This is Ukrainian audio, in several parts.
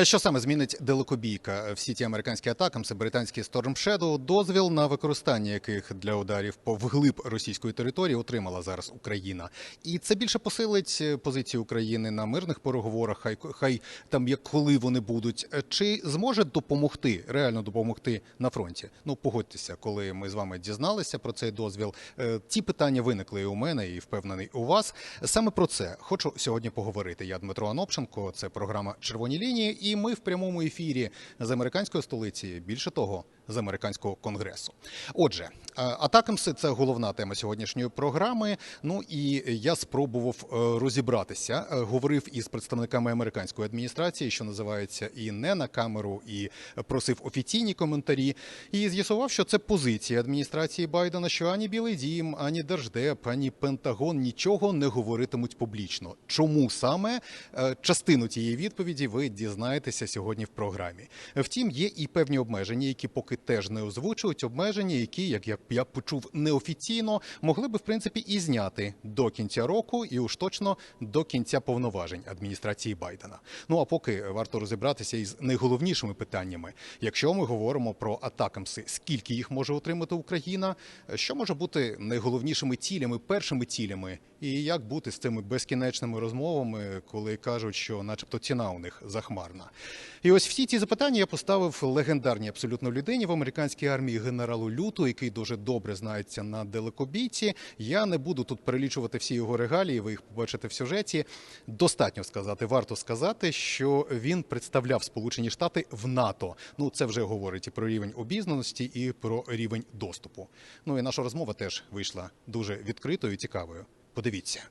Е, Що саме змінить далекобійка? Всі ті американські атакамси, британські Storm Shadow, дозвіл на використання яких для ударів по вглиб російської території отримала зараз Україна. І це більше посилить е, позицію України на мирних переговорах, хай, хай там як коли вони будуть. Е, Чи зможе допомогти, реально допомогти на фронті? Ну, погодьтеся, коли ми з вами дізналися про цей дозвіл, е, ті питання виникли і у мене, і впевнений у вас. Саме про це хочу сьогодні поговорити. Я Дмитро Анопченко, це програма Червоні лінії, і ми в прямому ефірі з американської столиці. Більше того, з американського конгресу. Отже, е, атакамси це головна тема сьогоднішньої програми. Ну і я спробував е, розібратися. Е, Говорив із представниками американської адміністрації, що називається, і не на камеру, і просив офіційні коментарі. І з'ясував, що це позиція адміністрації Байдена, що ані Білий Дім, ані Держдеп, ані Пентагон нічого не говоритимуть публічно. Чому саме частину тієї відповіді ви дізнаєтеся сьогодні в програмі. Втім, є і певні обмеження, які поки теж не озвучують. Обмеження, які, як я почув неофіційно, могли би в принципі і зняти до кінця року, і уж точно до кінця повноважень адміністрації Байдена. Ну а поки варто розібратися із найголовнішими питаннями. Якщо ми говоримо про атакамси, скільки їх може отримати Україна, що може бути найголовнішими цілями, першими цілями, і як бути з цими безкінечними розмовами, коли кажуть, що, начебто, ціна у них захмарна. І ось всі ці запитання я поставив легендарній абсолютно людині в американській армії генералу Люту, який дуже добре знається на далекобійці. Я не буду тут перелічувати всі його регалії. Ви їх побачите в сюжеті. Достатньо сказати, варто сказати, що він представляв Сполучені Штати в НАТО. Ну це вже говорить і про рівень обізнаності, і про рівень доступу. Ну і наша розмова теж вийшла дуже відкритою і цікавою. Подивіться.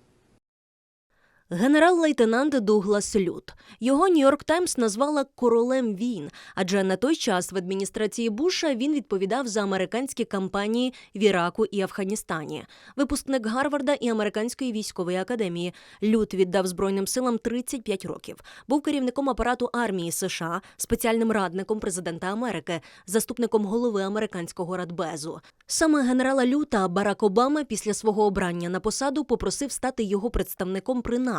Генерал-лейтенант Дуглас Лют. Його Нью-Йорк Таймс назвала королем війн, адже на той час в адміністрації Буша він відповідав за американські кампанії в Іраку і Афганістані. Випускник Гарварда і американської військової академії. Лют віддав Збройним силам 35 років. Був керівником апарату армії США, спеціальним радником президента Америки, заступником голови американського радбезу. Саме генерала Люта Барак Обама після свого обрання на посаду попросив стати його представником при НАТО.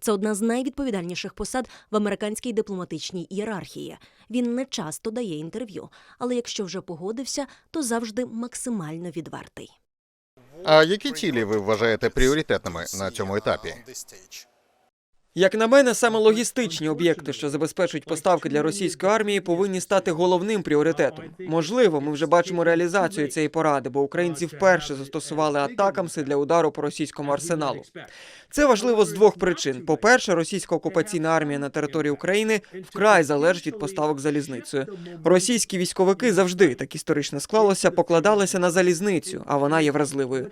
Це одна з найвідповідальніших посад в американській дипломатичній ієрархії. Він не часто дає інтерв'ю, але якщо вже погодився, то завжди максимально відвертий. А які цілі ви вважаєте пріоритетними на цьому етапі? Як на мене, саме логістичні об'єкти, що забезпечують поставки для російської армії, повинні стати головним пріоритетом. Можливо, ми вже бачимо реалізацію цієї поради, бо українці вперше застосували атакамси для удару по російському арсеналу. Це важливо з двох причин: по-перше, російська окупаційна армія на території України вкрай залежить від поставок залізницею. Російські військовики завжди так історично склалося, покладалися на залізницю, а вона є вразливою.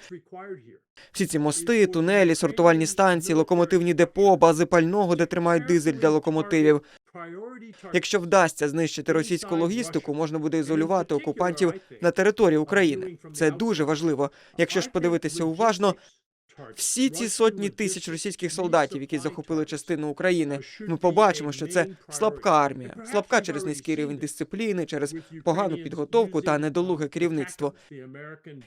Всі ці мости, тунелі, сортувальні станції, локомотивні депо, бази пального, де тримають дизель для локомотивів. Якщо вдасться знищити російську логістику, можна буде ізолювати окупантів на території України. Це дуже важливо. Якщо ж подивитися уважно, всі ці сотні тисяч російських солдатів, які захопили частину України, ми побачимо, що це слабка армія, слабка через низький рівень дисципліни, через погану підготовку та недолуге керівництво.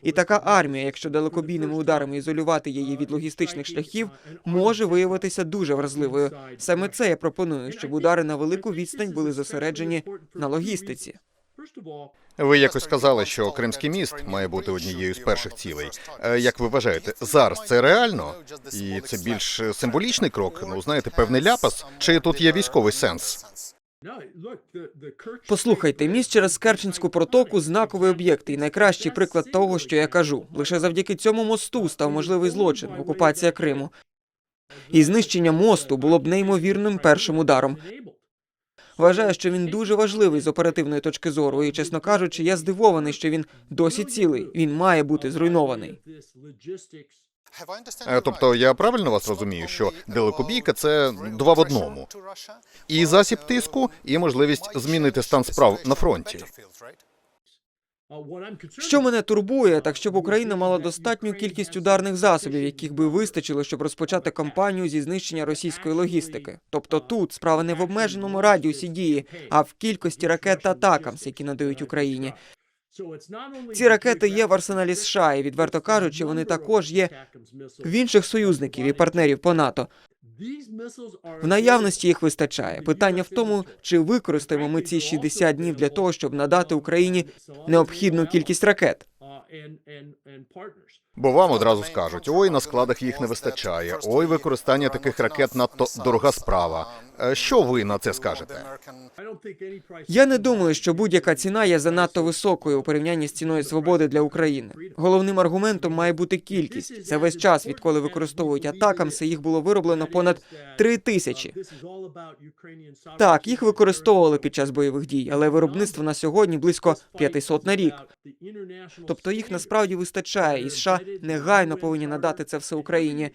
І така армія, якщо далекобійними ударами ізолювати її від логістичних шляхів, може виявитися дуже вразливою. Саме це я пропоную, щоб удари на велику відстань були зосереджені на логістиці. Ви якось сказали, що Кримський міст має бути однією з перших цілей. Е, Як ви вважаєте, зараз це реально? І це більш символічний крок? Ну знаєте, певний ляпас? Чи тут є військовий сенс? Послухайте, міст через Керченську протоку знаковий об'єкт і найкращий приклад того, що я кажу. Лише завдяки цьому мосту став можливий злочин окупація Криму. І знищення мосту було б неймовірним першим ударом. Вважаю, що він дуже важливий з оперативної точки зору, і, чесно кажучи, я здивований, що він досі цілий. Він має бути зруйнований. Е, Тобто я правильно вас розумію, що далекобійка це два в одному. І засіб тиску, і можливість змінити стан справ на фронті. Що мене турбує, так щоб Україна мала достатню кількість ударних засобів, яких би вистачило, щоб розпочати кампанію зі знищення російської логістики. Тобто тут справа не в обмеженому радіусі дії, а в кількості ракет та атакамс, які надають Україні. Ці ракети є в арсеналі США, і відверто кажучи, вони також є в інших союзників і партнерів по НАТО. В наявності їх вистачає. Питання в тому, чи використаємо ми ці 60 днів для того, щоб надати Україні необхідну кількість ракет. Бо вам одразу скажуть: ой, на складах їх не вистачає. Ой, використання таких ракет надто дорога справа. Е, Що ви на це скажете? Я не думаю, що будь-яка ціна є занадто високою у порівнянні з ціною свободи для України. Головним аргументом має бути кількість. За весь час, відколи використовують атакамси, їх було вироблено понад три тисячі. Так, їх використовували під час бойових дій, але виробництво на сьогодні близько 500 на рік. Тобто їх насправді вистачає, і США негайно повинні надати це все Україні,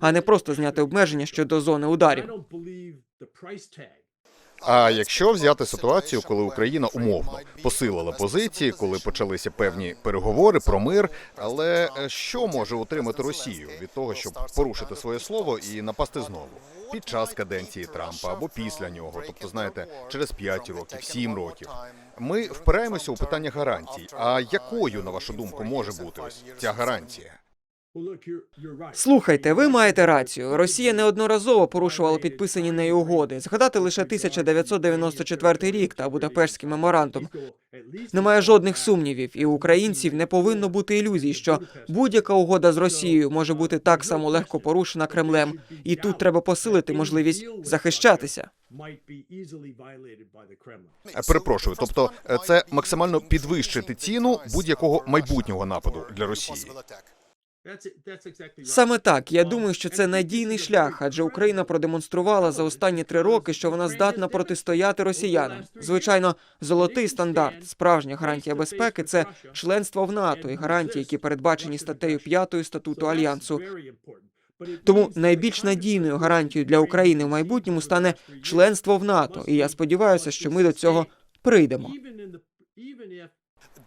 а не просто зняти обмеження щодо зони ударів. А якщо взяти ситуацію, коли Україна умовно посилила позиції, коли почалися певні переговори про мир, але е, що може утримати Росію від того, щоб порушити своє слово і напасти знову під час каденції Трампа або після нього, тобто знаєте, через 5 років, 7 років. Ми впираємося у питання гарантій. А якою, на вашу думку, може бути ось ця гарантія? Слухайте, ви маєте рацію. Росія неодноразово порушувала підписані нею угоди. Згадати лише 1994 рік та Будапештський меморандум. Немає жодних сумнівів, і українців не повинно бути ілюзій, що будь-яка угода з Росією може бути так само легко порушена Кремлем, і тут треба посилити можливість захищатися. Е, Перепрошую, тобто е, це максимально підвищити ціну будь-якого майбутнього нападу для Росії. Саме так. Я думаю, що це надійний шлях, адже Україна продемонструвала за останні три роки, що вона здатна протистояти росіянам. Звичайно, золотий стандарт, справжня гарантія безпеки це членство в НАТО і гарантії, які передбачені статтею 5 статуту альянсу. Тому найбільш надійною гарантією для України в майбутньому стане членство в НАТО, і я сподіваюся, що ми до цього прийдемо.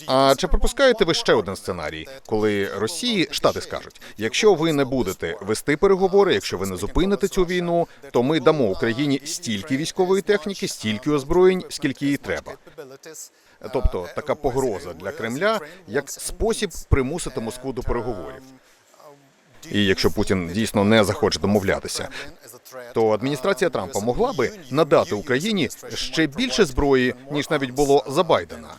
А чи припускаєте ви ще один сценарій, коли Росії штати скажуть: якщо ви не будете вести переговори, якщо ви не зупините цю війну, то ми дамо Україні стільки військової техніки, стільки озброєнь, скільки їй треба. Тобто така погроза для Кремля як спосіб примусити Москву до переговорів. І якщо Путін дійсно не захоче домовлятися, то адміністрація Трампа могла би надати Україні ще більше зброї, ніж навіть було за Байдена.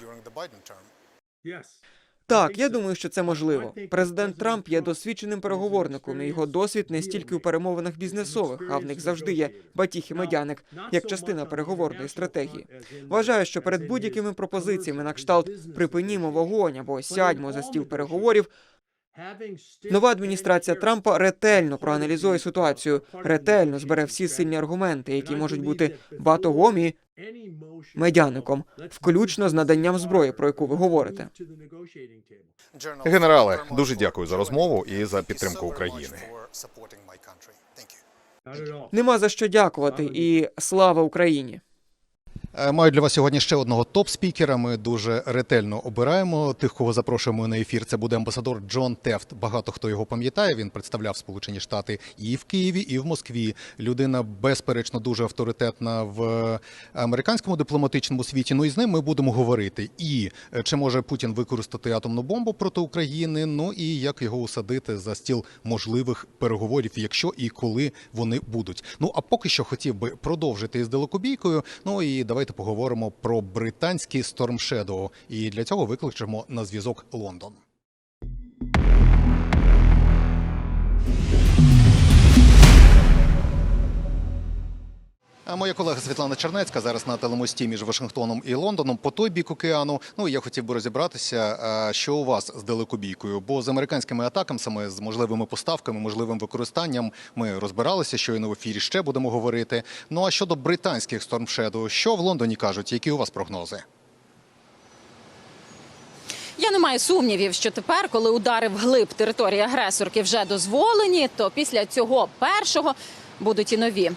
Так, я думаю, що це можливо. Президент Трамп є досвідченим переговорником, і його досвід не стільки у перемовинах бізнесових, а в них завжди є батіг і медяник як частина переговорної стратегії. Вважаю, що перед будь-якими пропозиціями на кшталт припинімо вогонь або сядьмо за стіл переговорів. Нова адміністрація Трампа ретельно проаналізує ситуацію, ретельно збере всі сильні аргументи, які можуть бути батогом медяником, включно з наданням зброї, про яку ви говорите. Генерале, дуже дякую за розмову і за підтримку України. Нема за що дякувати, і слава Україні. Е, Маю для вас сьогодні ще одного топ-спікера. Ми дуже ретельно обираємо тих, кого запрошуємо на ефір. Це буде амбасадор Джон Тефт. Багато хто його пам'ятає. Він представляв Сполучені Штати і в Києві, і в Москві. Людина, безперечно, дуже авторитетна в американському дипломатичному світі. Ну і з ним ми будемо говорити. І е, чи може Путін використати атомну бомбу проти України? Ну і як його усадити за стіл можливих переговорів, якщо і коли вони будуть. Ну а поки що хотів би продовжити із далекобійкою. Ну і давайте поговоримо про британський Storm Shadow. І для цього викличемо на зв'язок Лондон. Моя колега Світлана Чернецька зараз на телемості між Вашингтоном і Лондоном по той бік океану. Ну я хотів би розібратися, що у вас з далекобійкою. Бо з американськими атаками, саме з можливими поставками, можливим використанням, ми розбиралися, що і на ефірі ще будемо говорити. Ну а щодо британських Storm що в Лондоні кажуть, які у вас прогнози? Я не маю сумнівів, що тепер, коли удари вглиб території агресорки вже дозволені, то після цього першого будуть і нові.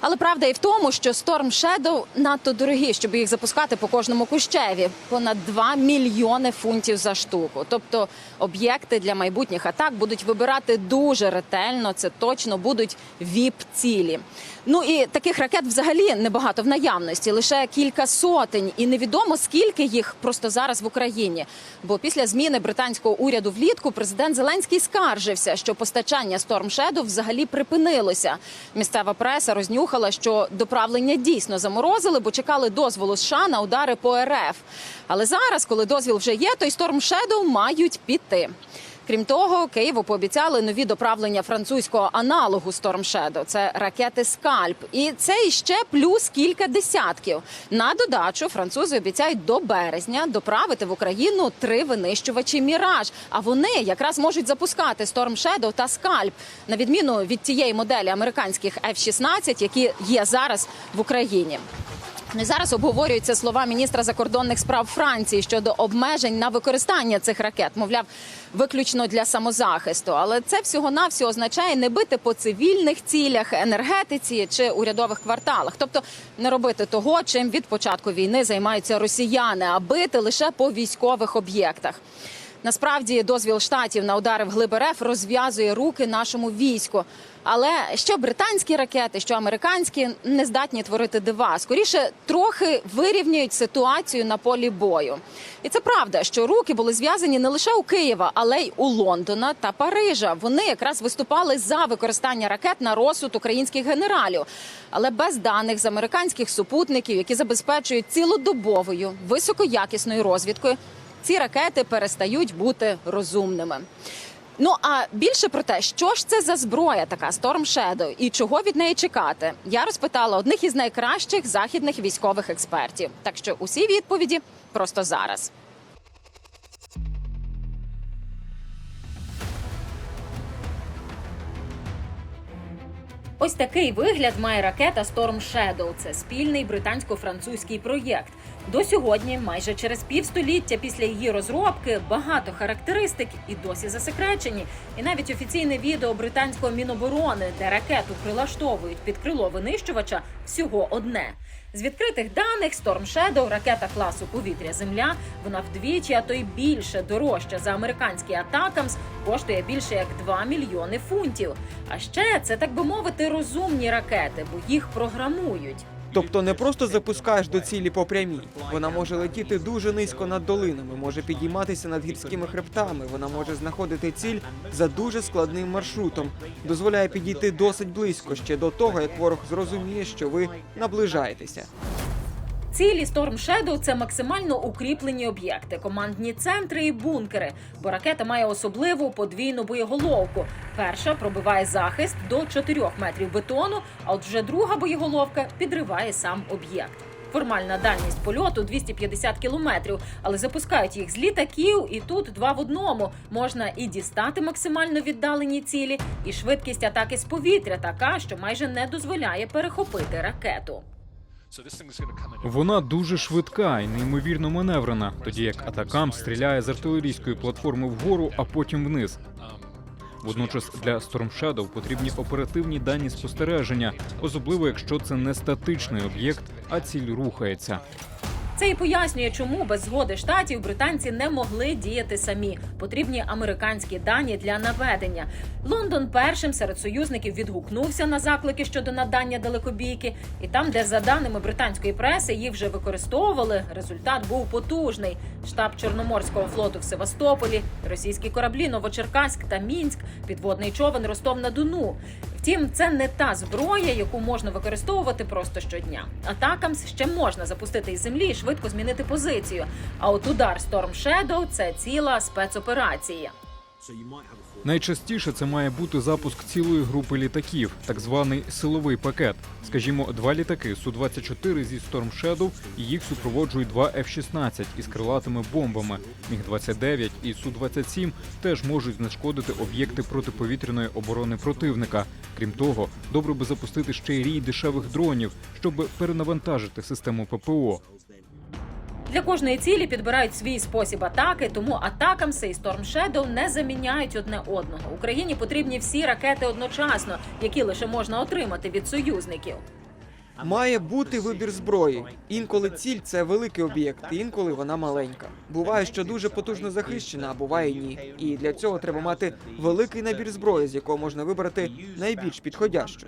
Але правда і в тому, що Storm Shadow надто дорогі, щоб їх запускати по кожному кущеві. Понад 2 мільйони фунтів за штуку. Тобто об'єкти для майбутніх атак будуть вибирати дуже ретельно. Це точно будуть віп-цілі. Ну і таких ракет взагалі небагато в наявності, лише кілька сотень, і невідомо скільки їх просто зараз в Україні. Бо після зміни британського уряду влітку президент Зеленський скаржився, що постачання Storm Shadow взагалі припинилося. Місцева преса рознюхала, що доправлення дійсно заморозили, бо чекали дозволу США на удари по РФ. Але зараз, коли дозвіл вже є, то й Storm Shadow мають піти. Крім того, Києву пообіцяли нові доправлення французького аналогу Storm Shadow – Це ракети Скальп, і це іще плюс кілька десятків. На додачу французи обіцяють до березня доправити в Україну три винищувачі Міраж. А вони якраз можуть запускати Storm Shadow та Скальп, на відміну від тієї моделі американських F-16, які є зараз в Україні. Зараз обговорюються слова міністра закордонних справ Франції щодо обмежень на використання цих ракет, мовляв, виключно для самозахисту. Але це всього навсього означає не бити по цивільних цілях, енергетиці чи урядових кварталах, тобто не робити того, чим від початку війни займаються росіяни, а бити лише по військових об'єктах. Насправді дозвіл штатів на удари в глиб розв'язує руки нашому війську. Але що британські ракети, що американські не здатні творити дива. Скоріше трохи вирівнюють ситуацію на полі бою. І це правда, що руки були зв'язані не лише у Києва, але й у Лондона та Парижа. Вони якраз виступали за використання ракет на розсуд українських генералів, але без даних з американських супутників, які забезпечують цілодобовою високоякісною розвідкою ці ракети перестають бути розумними. Ну а більше про те, що ж це за зброя, така Storm Shadow, і чого від неї чекати, я розпитала одних із найкращих західних військових експертів. Так що усі відповіді просто зараз. Ось такий вигляд має ракета Storm Shadow. Це спільний британсько-французький проєкт. До сьогодні, майже через півстоліття після її розробки, багато характеристик і досі засекречені. І навіть офіційне відео британського міноборони, де ракету прилаштовують під крило винищувача, всього одне. З відкритих даних Storm Shadow – ракета класу повітря Земля. Вона вдвічі, а то й більше дорожча за американський Атакамс, коштує більше як 2 мільйони фунтів. А ще це так би мовити розумні ракети, бо їх програмують. Тобто не просто запускаєш до цілі по прямій. Вона може летіти дуже низько над долинами, може підійматися над гірськими хребтами. Вона може знаходити ціль за дуже складним маршрутом. Дозволяє підійти досить близько ще до того, як ворог зрозуміє, що ви наближаєтеся. Цілі Storm Shadow – це максимально укріплені об'єкти, командні центри і бункери. Бо ракета має особливу подвійну боєголовку. Перша пробиває захист до 4 метрів бетону, а от вже друга боєголовка підриває сам об'єкт. Формальна дальність польоту 250 кілометрів, але запускають їх з літаків, і тут два в одному. Можна і дістати максимально віддалені цілі, і швидкість атаки з повітря така, що майже не дозволяє перехопити ракету. Вона дуже швидка і неймовірно маневрена, тоді як атакам стріляє з артилерійської платформи вгору, а потім вниз. Водночас для Storm Shadow потрібні оперативні дані спостереження, особливо якщо це не статичний об'єкт, а ціль рухається. Це і пояснює, чому без згоди штатів британці не могли діяти самі. Потрібні американські дані для наведення. Лондон першим серед союзників відгукнувся на заклики щодо надання далекобійки, і там, де за даними британської преси їх вже використовували, результат був потужний. Штаб Чорноморського флоту в Севастополі, російські кораблі Новочеркаськ та Мінськ, підводний човен Ростов на Дону. Втім, це не та зброя, яку можна використовувати просто щодня. Атакам ще можна запустити із землі і швидко змінити позицію. А от удар Storm Shadow – це ціла спецоперація. Найчастіше це має бути запуск цілої групи літаків, так званий силовий пакет. Скажімо, два літаки Су-24 зі Storm Shadow і їх супроводжують два F-16 із крилатими бомбами. Міг-29 і Су-27 теж можуть знешкодити об'єкти протиповітряної оборони противника. Крім того, добре би запустити ще й рій дешевих дронів, щоб перенавантажити систему ППО. Для кожної цілі підбирають свій спосіб атаки, тому атакамси і Storm Shadow не заміняють одне одного. Україні потрібні всі ракети одночасно, які лише можна отримати від союзників. Має бути вибір зброї. Інколи ціль це великий об'єкт, інколи вона маленька. Буває, що дуже потужно захищена, а буває ні. І для цього треба мати великий набір зброї, з якого можна вибрати найбільш підходящу.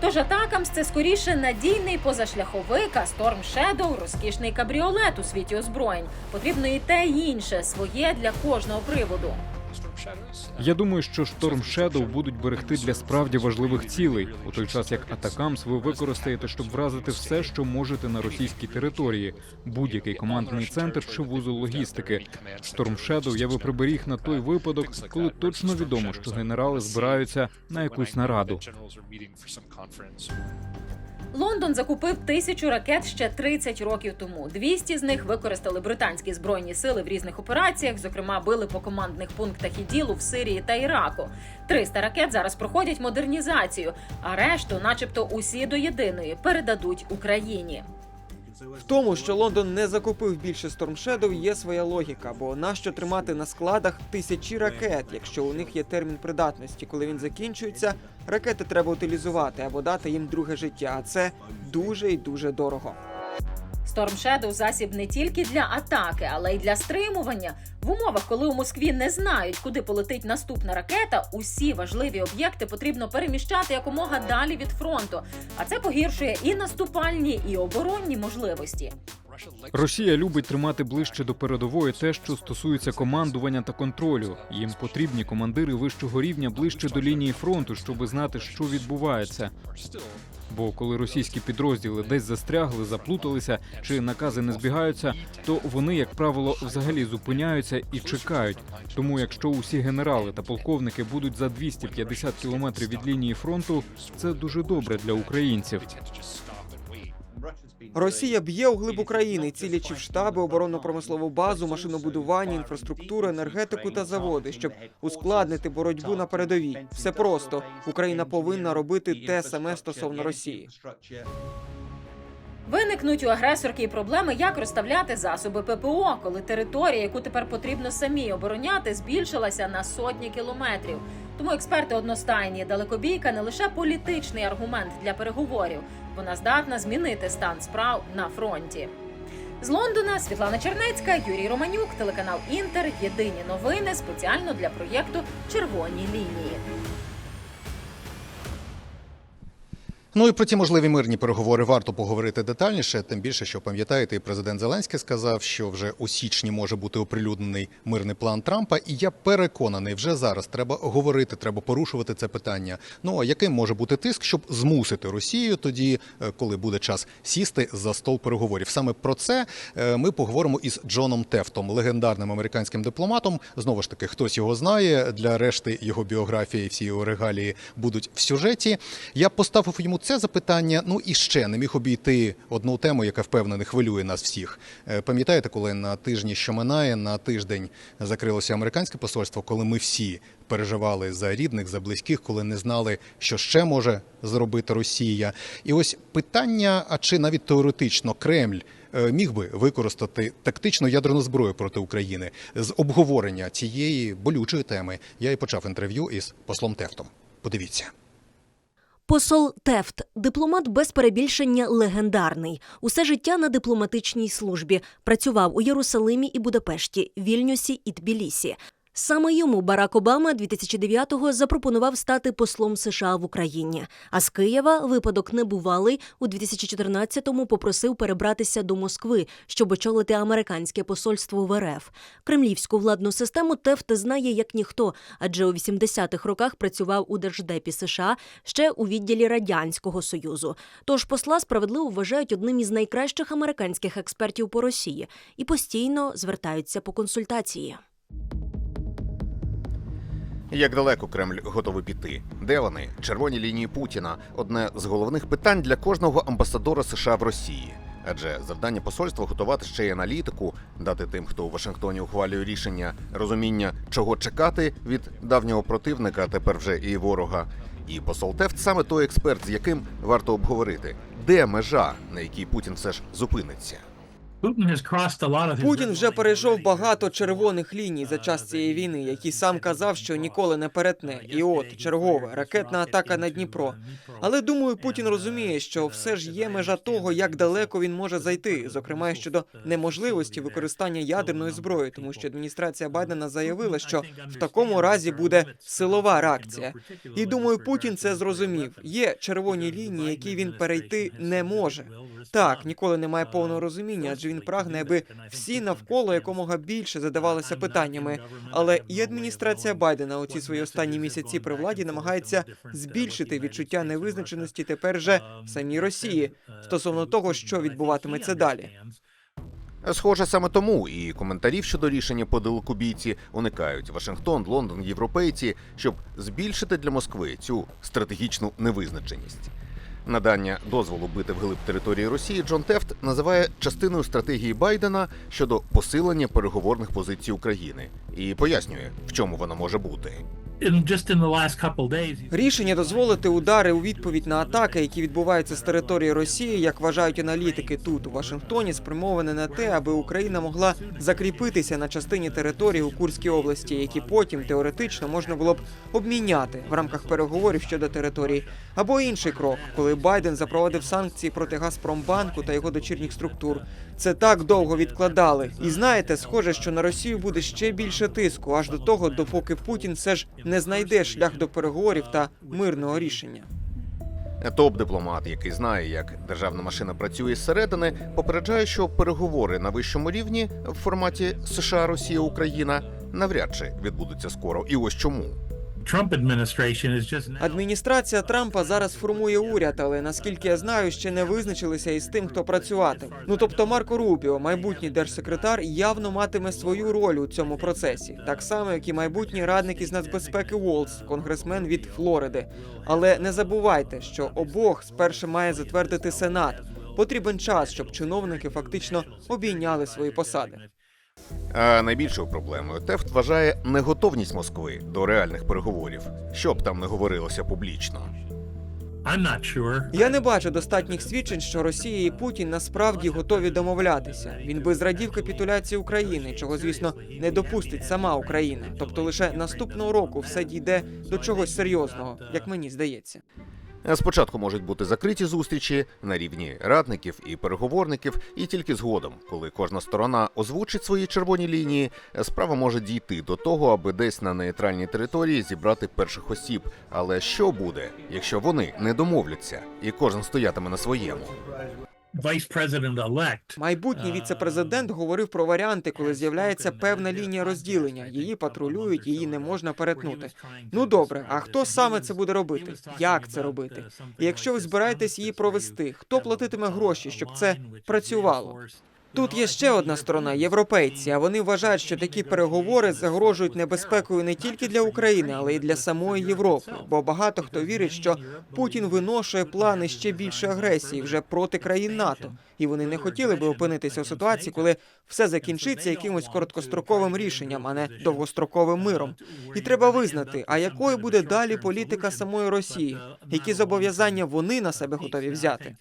Тож Атакамс це скоріше надійний позашляховик, а Storm Shadow – розкішний кабріолет у світі озброєнь. Потрібно і те, і інше своє для кожного приводу. Я думаю, що Storm Shadow будуть берегти для справді важливих цілей, у той час як Атакамс ви використаєте, щоб вразити все, що можете на російській території, будь-який командний центр чи вузол логістики. Storm Shadow я би приберіг на той випадок, коли точно відомо, що генерали збираються на якусь нараду. Лондон закупив тисячу ракет ще 30 років тому. 200 з них використали британські збройні сили в різних операціях. Зокрема, били по командних пунктах і ділу в Сирії та Іраку. 300 ракет зараз проходять модернізацію, а решту, начебто, усі до єдиної передадуть Україні. В тому, що Лондон не закупив більше Storm Shadow, є своя логіка, бо нащо тримати на складах тисячі ракет, якщо у них є термін придатності, коли він закінчується, ракети треба утилізувати або дати їм друге життя. А це дуже і дуже дорого. Storm Shadow – засіб не тільки для атаки, але й для стримування. В умовах, коли у Москві не знають, куди полетить наступна ракета, усі важливі об'єкти потрібно переміщати якомога далі від фронту. А це погіршує і наступальні, і оборонні можливості. Росія любить тримати ближче до передової те, що стосується командування та контролю. Їм потрібні командири вищого рівня ближче до лінії фронту, щоб знати, що відбувається. Бо коли російські підрозділи десь застрягли, заплуталися чи накази не збігаються, то вони, як правило, взагалі зупиняються і чекають. Тому, якщо усі генерали та полковники будуть за 250 кілометрів від лінії фронту, це дуже добре для українців. Росія б'є у глиб України, цілячи в штаби, оборонно-промислову базу, машинобудування, інфраструктуру, енергетику та заводи, щоб ускладнити боротьбу на передовій. Все просто Україна повинна робити те саме стосовно Росії. Виникнуть у агресорки і проблеми, як розставляти засоби ППО, коли територія, яку тепер потрібно самі обороняти, збільшилася на сотні кілометрів. Тому експерти одностайні далекобійка не лише політичний аргумент для переговорів, вона здатна змінити стан справ на фронті. З Лондона Світлана Чернецька, Юрій Романюк, телеканал Інтер. Єдині новини спеціально для проєкту Червоні лінії. Ну і про ці можливі мирні переговори варто поговорити детальніше. Тим більше, що пам'ятаєте, і президент Зеленський сказав, що вже у січні може бути оприлюднений мирний план Трампа. І я переконаний, вже зараз треба говорити, треба порушувати це питання. Ну а яким може бути тиск, щоб змусити Росію тоді, е, коли буде час сісти за стол переговорів? Саме про це е, ми поговоримо із Джоном Тефтом, легендарним американським дипломатом. Знову ж таки, хтось його знає. Для решти його біографії, всі його регалії будуть в сюжеті. Я поставив йому це запитання. Ну і ще не міг обійти одну тему, яка впевнений хвилює нас всіх. Е, Пам'ятаєте, коли на тижні, що минає, на тиждень закрилося американське посольство, коли ми всі переживали за рідних, за близьких, коли не знали, що ще може зробити Росія. І ось питання: а чи навіть теоретично Кремль е, міг би використати тактичну ядерну зброю проти України з обговорення цієї болючої теми? Я і почав інтерв'ю із послом Тефтом. Подивіться. Посол Тефт, дипломат без перебільшення легендарний. Усе життя на дипломатичній службі. Працював у Єрусалимі і Будапешті, Вільнюсі і Тбілісі. Саме йому Барак Обама 2009-го запропонував стати послом США в Україні. А з Києва випадок небувалий у 2014-му попросив перебратися до Москви, щоб очолити американське посольство в РФ. Кремлівську владну систему Тефт знає як ніхто, адже у 80-х роках працював у держдепі США ще у відділі радянського союзу. Тож посла справедливо вважають одним із найкращих американських експертів по Росії і постійно звертаються по консультації. Як далеко Кремль готовий піти? Де вони? Червоні лінії Путіна одне з головних питань для кожного амбасадора США в Росії. Адже завдання посольства готувати ще й аналітику, дати тим, хто у Вашингтоні ухвалює рішення, розуміння, чого чекати від давнього противника, а тепер вже і ворога. І посол Тефт саме той експерт, з яким варто обговорити, де межа, на якій Путін все ж зупиниться. Путін вже перейшов багато червоних ліній за час цієї війни, які сам казав, що ніколи не перетне. І от чергова ракетна атака на Дніпро. Але думаю, Путін розуміє, що все ж є межа того, як далеко він може зайти, зокрема щодо неможливості використання ядерної зброї, тому що адміністрація Байдена заявила, що в такому разі буде силова реакція. І думаю, Путін це зрозумів. Є червоні лінії, які він перейти не може. Так, ніколи немає повного розуміння, адже він прагне, аби всі навколо якомога більше задавалися питаннями. Але і адміністрація Байдена у ці свої останні місяці при владі намагається збільшити відчуття невизначеності тепер же в самій Росії стосовно того, що відбуватиметься далі. Схоже, саме тому і коментарів щодо рішення по далекобійці уникають Вашингтон, Лондон, європейці, щоб збільшити для Москви цю стратегічну невизначеність. Надання дозволу бити вглиб території Росії Джон Тефт називає частиною стратегії Байдена щодо посилення переговорних позицій України і пояснює, в чому вона може бути. Рішення дозволити удари у відповідь на атаки, які відбуваються з території Росії, як вважають аналітики тут у Вашингтоні, спрямоване на те, аби Україна могла закріпитися на частині території у Курській області, які потім теоретично можна було б обміняти в рамках переговорів щодо території. Або інший крок, коли Байден запровадив санкції проти Газпромбанку та його дочірніх структур. Це так довго відкладали. І знаєте, схоже, що на Росію буде ще більше тиску, аж до того, допоки Путін все ж не знайде шлях до переговорів та мирного рішення. Топ-дипломат, який знає, як державна машина працює зсередини, попереджає, що переговори на вищому рівні в форматі США, Росія, Україна навряд чи відбудуться скоро. І ось чому. Адміністрація Трампа зараз формує уряд, але наскільки я знаю, ще не визначилися із тим, хто працюватиме. Ну тобто Марко Рубіо, майбутній держсекретар, явно матиме свою роль у цьому процесі, так само як і майбутній радник із нацбезпеки Уолс, конгресмен від Флориди. Але не забувайте, що обох спершу має затвердити Сенат. Потрібен час, щоб чиновники фактично обійняли свої посади. А найбільшою проблемою Тефт вважає неготовність Москви до реальних переговорів, щоб там не говорилося публічно. Я не бачу достатніх свідчень, що Росія і Путін насправді готові домовлятися. Він би зрадів капітуляції України, чого звісно не допустить сама Україна. Тобто лише наступного року все дійде до чогось серйозного, як мені здається. Спочатку можуть бути закриті зустрічі на рівні радників і переговорників, і тільки згодом, коли кожна сторона озвучить свої червоні лінії, справа може дійти до того, аби десь на нейтральній території зібрати перших осіб. Але що буде, якщо вони не домовляться, і кожен стоятиме на своєму? Майбутній віце-президент говорив про варіанти, коли з'являється певна лінія розділення. Її патрулюють, її не можна перетнути. Ну добре, а хто саме це буде робити? Як це робити? І якщо ви збираєтесь її провести, хто платитиме гроші, щоб це працювало? Тут є ще одна сторона європейці. А вони вважають, що такі переговори загрожують небезпекою не тільки для України, але й для самої Європи. Бо багато хто вірить, що Путін виношує плани ще більше агресії вже проти країн НАТО, і вони не хотіли би опинитися у ситуації, коли все закінчиться якимось короткостроковим рішенням, а не довгостроковим миром. І треба визнати, а якою буде далі політика самої Росії, які зобов'язання вони на себе готові взяти.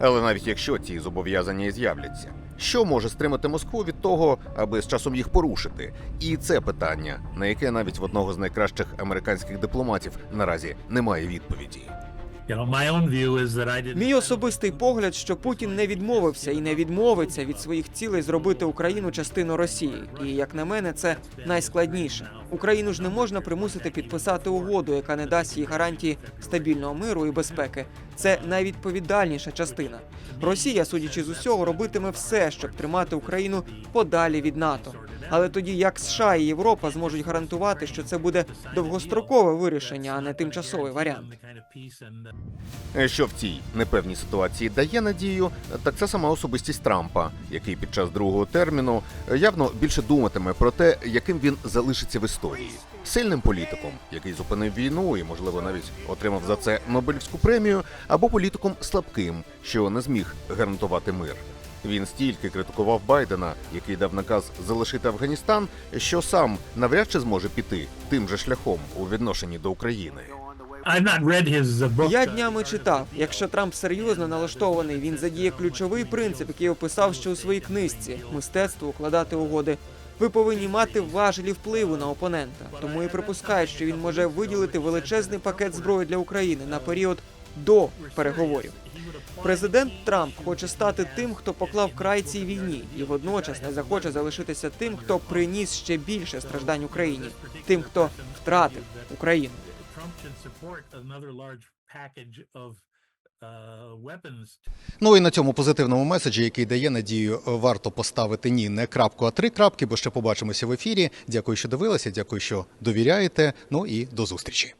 Але навіть якщо ці зобов'язання і з'являться, що може стримати Москву від того, аби з часом їх порушити? І це питання, на яке навіть в одного з найкращих американських дипломатів наразі немає відповіді. Мій особистий погляд, що Путін не відмовився і не відмовиться від своїх цілей зробити Україну частиною Росії. І як на мене, це найскладніше. Україну ж не можна примусити підписати угоду, яка не дасть їй гарантії стабільного миру і безпеки. Це найвідповідальніша частина. Росія, судячи з усього, робитиме все, щоб тримати Україну подалі від НАТО. Але тоді як США і Європа зможуть гарантувати, що це буде довгострокове вирішення, а не тимчасовий варіант. Е, Що в цій непевній ситуації дає надію, так це сама особистість Трампа, який під час другого терміну е, явно більше думатиме про те, яким він залишиться в історії. Сильним політиком, який зупинив війну і, можливо, навіть отримав за це Нобелівську премію, або політиком слабким, що не зміг гарантувати мир. Він стільки критикував Байдена, який дав наказ залишити Афганістан, що сам навряд чи зможе піти тим же шляхом у відношенні до України. Uh. Я uh, днями читав, якщо Трамп серйозно налаштований, він задіє ключовий принцип, який описав ще у своїй книжці мистецтво укладати угоди. Ви повинні мати важелі впливу на опонента. Тому і припускають, що він може виділити величезний пакет зброї для України на період до переговорів. Президент Трамп хоче стати тим, хто поклав край цій війні, і водночас не захоче залишитися тим, хто приніс ще більше страждань Україні, тим, хто втратив Україну. Ну і на цьому позитивному меседжі, який дає надію, варто поставити ні не крапку, а три крапки, бо ще побачимося в ефірі. Дякую, що дивилися. Дякую, що довіряєте. Ну і до зустрічі.